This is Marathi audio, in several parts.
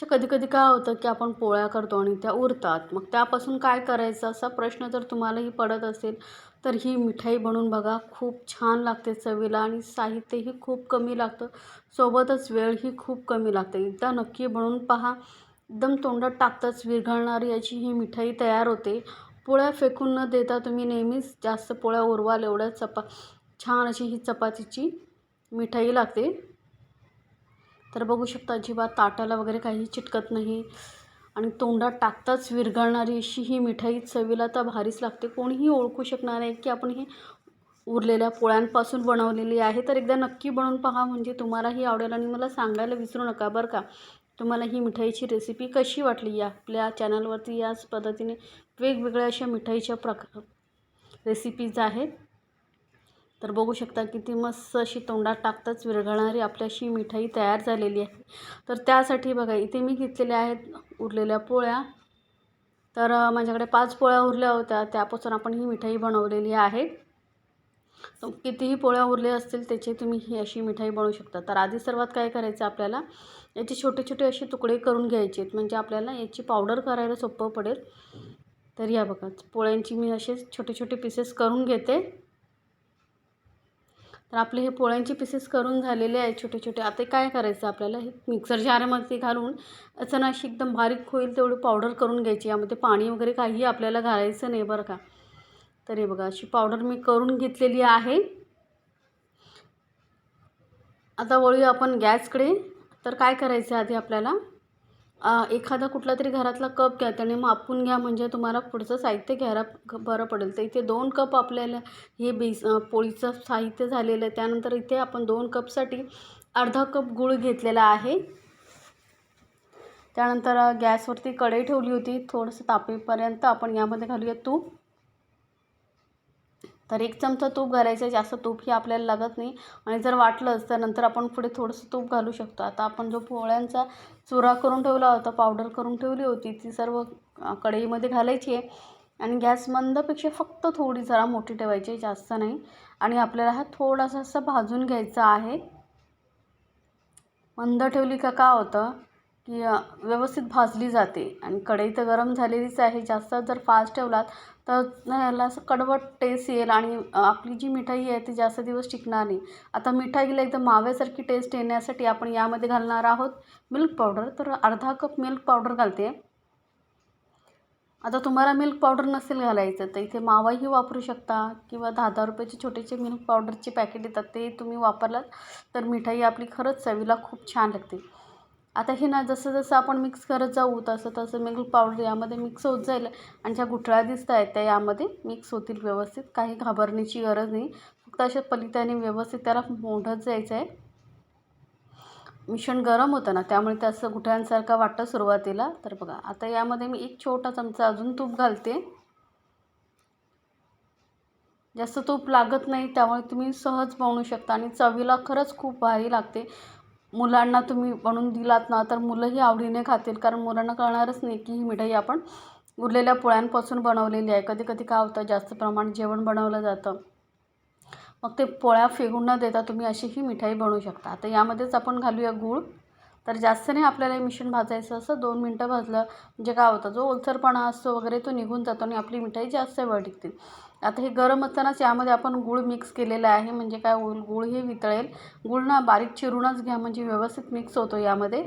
अच्छा कधी कधी काय होतं की आपण पोळ्या करतो आणि त्या उरतात. मग त्यापासून काय करायचं असा प्रश्न जर तुम्हालाही पडत असेल तर ही मिठाई बनवून बघा. खूप छान लागते चवीला आणि साहित्यही खूप कमी लागतं. सोबतच वेळही खूप कमी लागते. एकदा नक्की बनवून पहा. एकदम तोंडात टाकताच विरघळणारी याची ही मिठाई तयार होते. पोळ्या फेकून न देता तुम्ही नेहमीच जास्त पोळ्या उरवाल एवढ्या चपा छान अशी ही चपातीची मिठाई लागते. तर बघू शकता अजिबात ताटाला वगैरे काही चिटकत नाही. आणि तोंडात टाकताच विरघळणारी अशी ही मिठाई चवीला तर भारीच लागते. कोणीही ओळखू शकणार आहे की आपण ही उरलेल्या पोळ्यांपासून बनवलेली आहे. तर एकदा नक्की बनवून पहा म्हणजे तुम्हालाही आवडेल. आणि मला सांगायला विसरू नका बरं का. तुम्हाला ही मिठाईची रेसिपी कशी वाटली या? आपल्या चॅनलवरती याच पद्धतीने वेगवेगळ्या अशा मिठाईच्या प्रकार रेसिपीज आहेत. तर बघू शकता किती मस्त अशी तोंडात टाकताच विरघळणारी आपली अशी मिठाई तयार झालेली आहे. तर त्यासाठी बघा इथे मी घेतलेल्या आहेत उरलेल्या पोळ्या. तर माझ्याकडे पाच पोळ्या उरल्या होत्या. त्यापासून आपण ही मिठाई बनवलेली आहे. तर कितीही पोळ्या उरल्या असतील त्याची तुम्ही ही अशी मिठाई बनवू शकता. तर आधी सर्वात काय करायचं आपल्याला याचे छोटे छोटे असे तुकडे करून घ्यायचे आहेत. म्हणजे आपल्याला याची पावडर करायला सोपं पडेल. तर या बघा पोळ्यांची मी असे छोटे छोटे पीसेस करून घेते. तर आपले हे पोळ्यांचे पीसेस करून झालेले आहेत छोटे छोटे आता काय करायचं आपल्याला? हे मिक्सर जारमध्ये घालून असं अशी एकदम बारीक होईल तेवढी पावडर करून घ्यायची. यामध्ये पाणी वगैरे काही आपल्याला घालायचं नाही बरं का. तर हे बघा अशी पावडर मी करून घेतलेली आहे. आता वळूया आपण गॅसकडे. तर काय करायचं आधी आपल्याला? एखादा कुठला तरी घरातला कप घ्या त्याने मापून घ्या म्हणजे तुम्हाला पुढचं साहित्य घ्यायला बरं पडेल. तर इथे दोन कप आपल्याला हे बेस पोळीचं साहित्य झालेलं आहे. त्यानंतर इथे आपण दोन कपसाठी अर्धा कप गूळ घेतलेला आहे. त्यानंतर गॅसवरती कढई ठेवली होती. थोडंसं तापेपर्यंत आपण यामध्ये घालूया तूप. तर एक चमचा तूप घालायचं आहे. जास्त तूपही आपल्याला लागत नाही. आणि जर वाटलंच तर नंतर आपण पुढे थोडंसं तूप घालू शकतो. आता आपण जो पोळ्यांचा चुरा करून ठेवला होता पावडर करून ठेवली होती ती सर्व कढईमध्ये घालायची आहे. आणि गॅस मंदपेक्षा फक्त थोडी जरा मोठी ठेवायची आहे जास्त नाही. आणि आपल्याला हा थोडासा असा भाजून घ्यायचा आहे. मंद ठेवली का का होतं? की व्यवस्थित भाजली जाते. आणि कढई तर गरम झालेलीच आहे. जास्त जर फास्ट ठेवलात तर याला असं कडवट टेस्ट येईल आणि आपली जी मिठाई आहे ती जास्त दिवस टिकणार नाही. आता मिठाईला एकदम माव्यासारखी टेस्ट येण्यासाठी आपण यामध्ये घालणार आहोत मिल्क पावडर तर अर्धा कप मिल्क पावडर घालते. आता तुम्हाला मिल्क पावडर नसेल घालायचं तर इथे मावाही वापरू शकता किंवा दहा दहा रुपयाचे छोटेचे मिल्क पावडरचे पॅकेट येतात ते तुम्ही वापरलात तर मिठाई आपली खरंच चवीला खूप छान लागते. आता हे ना जसं जसं आपण मिक्स करत जाऊ तसं तसं मिल्क पावडर यामध्ये मिक्स होत जाईल आणि ज्या गुठळ्या दिसत आहेत त्या यामध्ये मिक्स होतील व्यवस्थित. काही घाबरण्याची गरज नाही. फक्त अशा पलिताने व्यवस्थित त्याला मोडत जायचं आहे मिश्रण गरम होतं ना त्यामुळे त्याचं गुठळ्यांसारखं वाटतं सुरुवातीला. तर बघा आता यामध्ये मी एक छोटा चमचा अजून तूप घालते. जास्त तूप लागत नाही त्यामुळे तुम्ही सहज बनवू शकता. आणि चवीला खरंच खूप भारी लागते. मुलांना तुम्ही बनवून दिलात ना तर मुलंही आवडीने खातील. कारण मुलांना कळणारच नाही की ही मिठाई आपण उरलेल्या पोळ्यांपासून बनवलेली आहे. कधी कधी काय होतं जास्त प्रमाणात जेवण बनवलं जातं. मग ते पोळ्या फेकून न देता तुम्ही अशी ही मिठाई बनवू शकता. आता यामध्येच आपण घालूया गूळ. तर जास्त नाही आपल्याला हे मिश्रण भाजायचं असं दोन मिनटं भाजलं म्हणजे काय होतं जो ओलसरपणा असतो वगैरे तो निघून जातो आणि आपली मिठाई जास्त वेळ टिकते. आता हे गरम असतानाच यामध्ये आपण गूळ मिक्स केलेलं आहे म्हणजे काय होईल गूळ हे वितळेल. गूळ ना बारीक चिरूनच घ्या म्हणजे व्यवस्थित मिक्स होतो यामध्ये.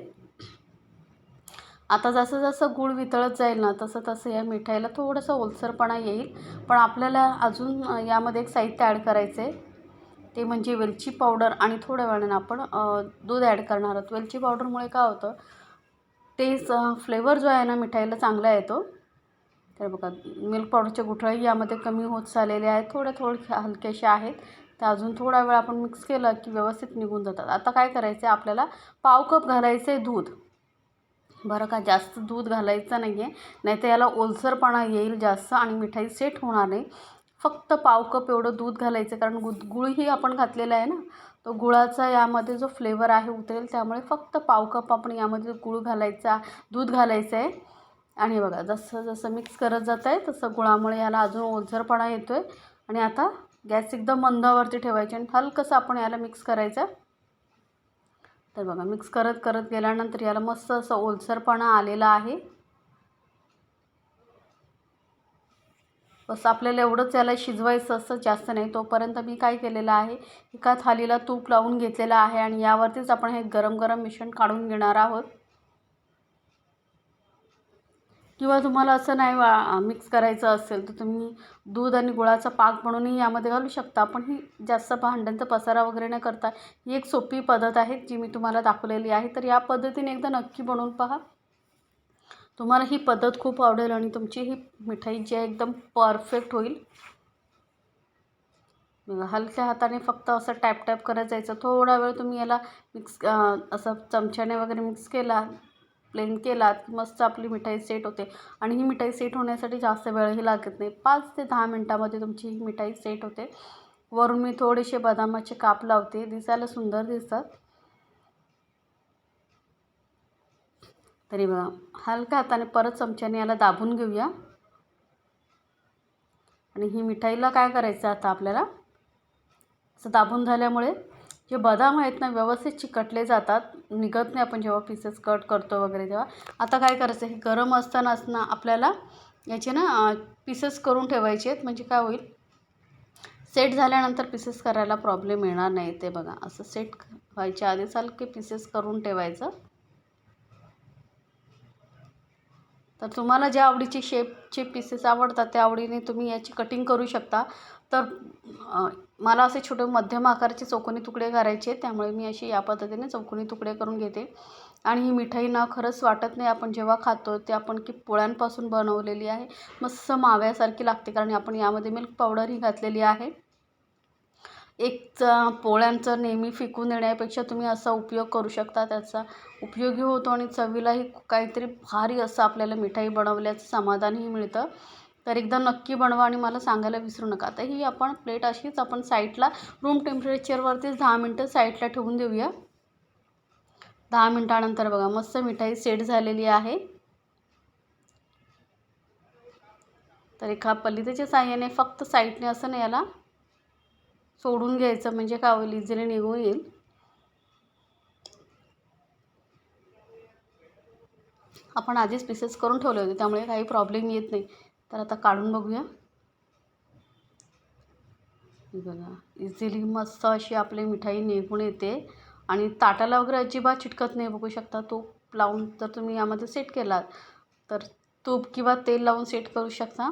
आता जसं जसं गूळ वितळत जाईल ना तसं तसं या मिठाईला थोडंसं ओलसरपणा येईल. पण आपल्याला अजून यामध्ये एक साहित्य ॲड करायचं आहे ते म्हणजे वेलची पावडर आणि थोड्या वेळानं आपण दूध ॲड करणार आहोत. वेलची पावडरमुळे काय होतं तेच फ्लेवर जो आहे ना मिठाईला चांगला येतो. तर बघा मिल्क पावडरच्या गुठळ्याही यामध्ये कमी होत चाललेल्या आहेत. थोड्या थोड्या हलक्याशा आहेत. तर अजून थोडा वेळ आपण मिक्स केलं की व्यवस्थित निघून जातात. आता काय करायचं आहे आपल्याला पाव कप घालायचं आहे दूध. बरं का जास्त दूध घालायचं नाही आहे नाहीतर याला ओलसरपणा येईल जास्त आणि मिठाई सेट होणार नाही. फक्त पाव कप एवढं दूध घालायचं कारण गु गुळही आपण घातलेला आहे ना तो गुळाचा यामध्ये जो फ्लेवर आहे उतरेल त्यामुळे फक्त पाव कप आपण यामध्ये गुळ घालायचा दूध घालायचं आहे. आणि बघा जसं जसं मिक्स करत जात आहे तसं गुळामुळे याला अजून ओलसरपणा येतो आहे आणि आता गॅस एकदम मंदावरती ठेवायचे आणि हलकंसं आपण याला मिक्स करायचं. तर बघा मिक्स करत करत गेल्यानंतर याला मस्त असं ओलसरपणा आलेला आहे. बस आपल्याला एवढंच याला शिजवायचं असं जास्त नाही. तोपर्यंत मी काय केलेलं आहे? एका थालीला तूप लावून घेतलेलं आहे आणि यावरतीच आपण हे गरम गरम मिश्रण काढून घेणार आहोत. किंवा तुम्हाला असं नाही वा मिक्स करायचं असेल तर तुम्ही दूध आणि गुळाचा पाक म्हणूनही यामध्ये घालू शकता. पण ही जास्त भांड्यांचा पसारा वगैरे न करता ही एक सोपी पद्धत आहे जी मी तुम्हाला दाखवलेली आहे. तर या पद्धतीने एकदा नक्की बनवून पहा. तुम्हाला ही पद्धत खूप आवडेल आणि तुमची ही मिठाई जी आहे एकदम परफेक्ट होईल. हलक्या हाताने फक्त असं टॅप टॅप करत जायचं. थोडा वेळ तुम्ही याला मिक्स असं चमच्याने वगैरे मिक्स केला प्लेन केलात की मस्त आपली मिठाई सेट होते. आणि ही मिठाई सेट होण्यासाठी जास्त वेळही लागत नाही. पाच ते दहा मिनटामध्ये तुमची ही मिठाई सेट होते. वरून मी थोडेसे बदामाचे काप लावते. दिसायला सुंदर दिसतात. तरी बघा. हलक्या हाताने परत चमच्याने याला दाबून घेऊया. आणि ही मिठाईला काय करायचं आता आपल्याला? असं दाबून झाल्यामुळे जे बदाम आहेत ना व्यवस्थित चिकटले जातात. निघत नाही आपण जेव्हा पीसेस कट करतो वगैरे तेव्हा. आता काय करायचं? हे गरम असतानाच ना आपल्याला याचे ना पीसेस करून ठेवायचे आहेत. म्हणजे काय होईल? सेट झाल्यानंतर पीसेस करायला प्रॉब्लेम येणार नाही ते बघा. असं सेट व्हायच्या आधीच हलके पीसेस करून ठेवायचं. तर तुम्हाला ज्या आवडीचे शेपचे पीसेस आवडतात त्या आवडीने तुम्ही याची कटिंग करू शकता. तर मला असे छोटे मध्यम आकाराचे चौकोनी तुकडे करायचे त्यामुळे मी अशी या पद्धतीने चौकोनी तुकडे करून घेते. आणि ही मिठाई ना खरंच वाटत नाही. आपण जेव्हा खातो ते आपण की पोळ्यांपासून बनवलेली आहे. मस्त माव्यासारखी लागते कारण आपण यामध्ये मिल्क पावडरही घातलेली आहे. एकचा पोळ्यांचं नेहमी फेकून देण्यापेक्षा तुम्ही असा उपयोग करू शकता. त्याचा उपयोगी होतो आणि चवीलाही काहीतरी भारी असं आपल्याला मिठाई बनवल्याचं समाधानही मिळतं. तर एकदा नक्की बनवा आणि मला सांगायला विसरू नका. आता ही आपण प्लेट अशीच आपण साईडला रूम टेम्परेचरवरतीच दहा मिनटं साईडला ठेवून देऊया. दहा मिनटानंतर बघा मस्त मिठाई सेट झालेली आहे. तर एका पलितेच्या साह्याने फक्त साईडने असं नाही याला सोडून घ्यायचं म्हणजे काय होईल इझिली निघून येईल. आपण आधीच पीसेस करून ठेवले होते त्यामुळे काही प्रॉब्लेम येत नाही. तर आता काढून बघूया. बघा इझिली मस्त अशी आपली मिठाई निघून येते. आणि ताटाला वगैरे अजिबात चिटकत नाही बघू शकता तूप लावून जर तुम्ही यामध्ये सेट केलात. तर तूप किंवा तेल लावून सेट करू शकता.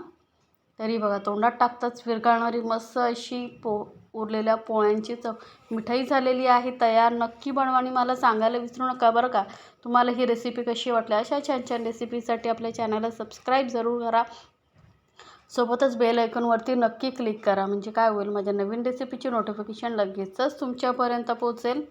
तरी बघा तोंडात टाकताच विरघळणारी मस्त अशी पो उरलेल्या पोळ्यांची चव. मिठाई झालेली आहे तयार. नक्की बनवा आणि मला सांगायला विसरू नका बरं का? तुम्हाला ही रेसिपी कशी वाटली? अशा छान छान रेसिपीसाठी आपल्या चॅनलला सबस्क्राईब जरूर करा. सोबतच बेल आयकॉनवरती नक्की क्लिक करा. म्हणजे काय होईल माझ्या नवीन रेसिपीची नोटिफिकेशन लगेचच तुमच्यापर्यंत पोहोचेल.